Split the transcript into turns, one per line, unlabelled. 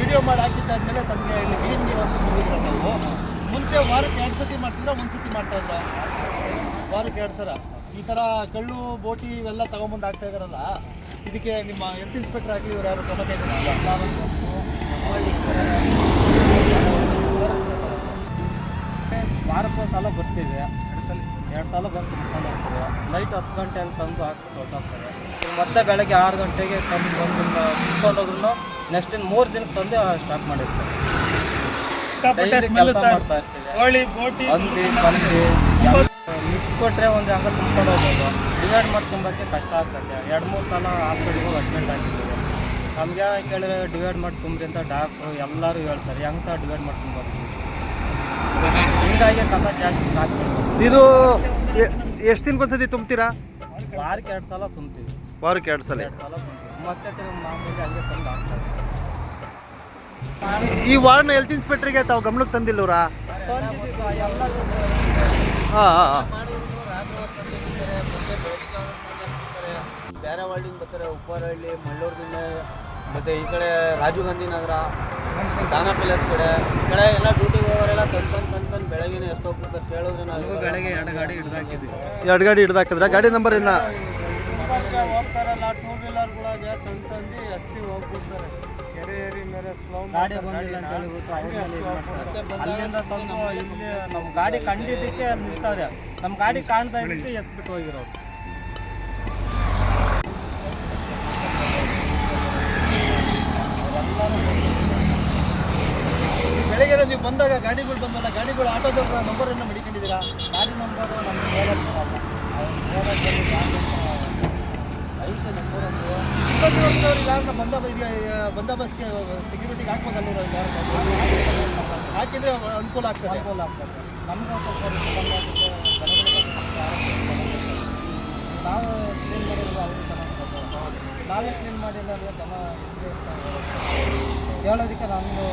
Video ಮಾಡಿ ಹಾಕಿದ್ದಾದ್ಮೇಲೆ ತಮಗೆ ಇಲ್ಲಿ ಗ್ರೀನ್ ನಿವಾಸ ಮುಂಚೆ ವಾರಕ್ಕೆ ಎರಡು ಸತಿ ಮಾಡ್ತಿದ್ರ, ಒಂದು ಸತಿ ಮಾಡ್ತಾ ಇದ್ರ? ವಾರಕ್ಕೆ ಎರಡು ಸಲ? ಈ ಥರ ಕಳ್ಳು, ಬೋಟಿ ಇವೆಲ್ಲ ತಗೊಂಬಂದು ಆಗ್ತಾ ಇದಾರಲ್ಲ ಇದಕ್ಕೆ ನಿಮ್ಮ ಹೆಲ್ತ್ ಇನ್ಸ್ಪೆಕ್ಟರ್ ಆಗಿ ಇವ್ರು ಯಾರು ಕ್ರಮ
ವಾರಕ್ಕೆ ಸಲ ಬರ್ತೀವಿ. ಎರಡು ಸಲ ಎರಡು ಸಲ ಬಂದು ಹೋಗ್ತಾರೆ ನೈಟ್ ಹತ್ತು ಗಂಟೆ ಅಲ್ಲಿ ತಂದು ಹಾಕಿ ಮತ್ತೆ ಬೆಳಗ್ಗೆ ಆರು ಗಂಟೆಗೆ ತಂದು ಬಂದು ಹೋದ್ರು ನೆಕ್ಸ್ಟ್ ಇನ್ನು ಮೂರು ದಿನಕ್ಕೆ ತಂದು ಸ್ಟಾರ್ಟ್ ಮಾಡಿರ್ತಾರೆ. ಕೆಲಸ ಮಾಡ್ತಾ ಇರ್ತೀವಿ. ಹಂದಿ ಬಂದಿ ಮಿಕ್ಸ್ ಕೊಟ್ಟರೆ ಒಂದು ಹಂಗೆ ತುಂಬ್ಕೊಂಡು ಹೋಗ್ಬೋದು ಡಿವೈಡ್ ಮಾಡಿ ತುಂಬಕ್ಕೆ ಕಷ್ಟ ಆಗ್ತದೆ. ಎರಡು ಮೂರು ಸಲ ಹಾಸ್ಪಿಟ್ಲಿಗೆ ಅಡ್ಮಿಟ್ ಆಗಿದ್ದೀವಿ ನಮಗೆ ಕೇಳಿದ್ರೆ ಡಿವೈಡ್ ಮಾಡಿ ತುಂಬ್ರಿ ಅಂತ ಡಾಕ್ಟ್ರು ಎಲ್ಲರೂ ಹೇಳ್ತಾರೆ. ಹೆಂಗೆ ಡಿವೈಡ್ ಮಾಡಿ ತುಂಬೋದು ಹಿಂಗಾಗಿ ಕಸ ಜಾಸ್ತಿ ಹಾಕ್ಬೇಕು
ಇದು ಎಷ್ಟು ದಿನಕ್ಕೊಂದ್ಸತಿ ತುಂಬ್ತೀರಾ?
ವಾರಕ್ಕೆ ಎರಡು ಸಲ ತುಂಬ್ತೀವಿ.
ವಾರಕ್ಕೆ ಎರಡು ಸಲ.
ಎರಡು ಸಲ ತುಂಬ್ತೀವಿ. ಮತ್ತೆ ತಿರ್ಗಿ ಮಾಮೂಲಿ ಹಂಗೆ ತಂದು ಹಾಕ್ತಾರೆ.
ಈ ವಾರ್ಡ್ನ ಹೆಲ್ತ್ ಇನ್ಸ್ಪೆಕ್ಟ್ರಿಗೆ ತಾವು ಗಮನಕ್ಕೆ ತಂದಿಲ್ಲವ್ರಾ?
ತಂದಿದ್ದೀವಿ ಎಲ್ಲ
ಹಾಂ ಹಾಂ
ಬೇರೆ ವಾರ್ಡಿಂದ ಬರ್ತಾರೆ ಉಪ್ಪಾರಹಳ್ಳಿ ಮಳ್ಳೂರ್ದಿಂದ ಮತ್ತೆ ಈ ಕಡೆ ರಾಜೀವ್ ಗಾಂಧಿ ನಗರ ದಾನ ಪ್ಯಾಲೇಸ್ ಕಡೆ. ಈ ಕಡೆ ಎಲ್ಲ ಡ್ಯೂಟಿಗೆ ಹೋಗೋರೆಲ್ಲ ತಂದು ತಂದು ತಂದು ತಂದು ಬೆಳಗ್ಗೆನೇ ಎಷ್ಟು ಹೋಗ್ಬೇಕು ಕೇಳಿದ್ರೆ ನಾವು
ಬೆಳಗ್ಗೆ ಎರಡು ಗಾಡಿ ಹಿಡ್ದಾಕಿದ್ವಿ
ಎರಡು ಗಾಡಿ ಹಿಡ್ದಾಕಿದ್ರ ಗಾಡಿ ನಂಬರ್ ಇಲ್ಲ
ಹೋಗ್ತಾರಲ್ಲ ಟೂ ವೀಲರ್ಗಳಿಗೆ ತಂದು ತಂದು ಎಸ್ಟಿ ಹೋಗ್ಬಿಡ್ತಾರೆ. ಕೆರೆ ಏರಿ ಮೇಲೆ ಸ್ಲೋ
ಗಾಡಿ ಬಂದಿಲ್ಲ ಅಂತ ಅವ್ರ ಮೇಲೆ ಇದು ಮಾಡ್ತಾರೆ. ಅಲ್ಲಿಂದ ತಂದು ಇಲ್ಲಿ ನಮ್ಮ ಗಾಡಿ ಕಂಡಿದ್ದಕ್ಕೆ ಅಲ್ಲಿ ನಿಲ್ತಾರೆ ನಮ್ಮ ಗಾಡಿ ಕಾಣ್ತಾ ಇದ್ದಕ್ಕೆ ಎತ್ಬಿಟ್ಟು ಹೋಗಿರೋರು.
ಬೆಳಗ್ಗೆ ನೀವು ಬಂದಾಗ ಗಾಡಿಗಳು ಬಂದಲ್ಲ ಗಾಡಿಗಳು ಆಟೋದವ್ರ ನಂಬರನ್ನು ಮಡಿಕೊಂಡಿದ್ದೀರಾ?
ಗಾಡಿ ನಂಬರ್ ನಮ್ಗೆ
ಬಂದೋಬಸ್ತ್ಗೆ ಸೆಕ್ಯೂರಿಟಿಗೆ ಹಾಕ್ಬೋದಲ್ಲ ಹಾಕಿದ್ರೆ ಅನುಕೂಲ ಆಗ್ತದೆ.
ಅನುಕೂಲ ಆಗ್ತದೆ ನಮ್ಗೆ ಜನಗಳಿಗೆ ನಾವು ಕ್ಲೀನ್ ಚೆನ್ನಾಗಿ ಬರ್ತದೆ ನಾವೇ ಕ್ಲೀನ್ ಮಾಡಿಲ್ಲ ಅಂದರೆ ಜನ. ಹೇಳೋದಕ್ಕೆ ನಮ್ಮದು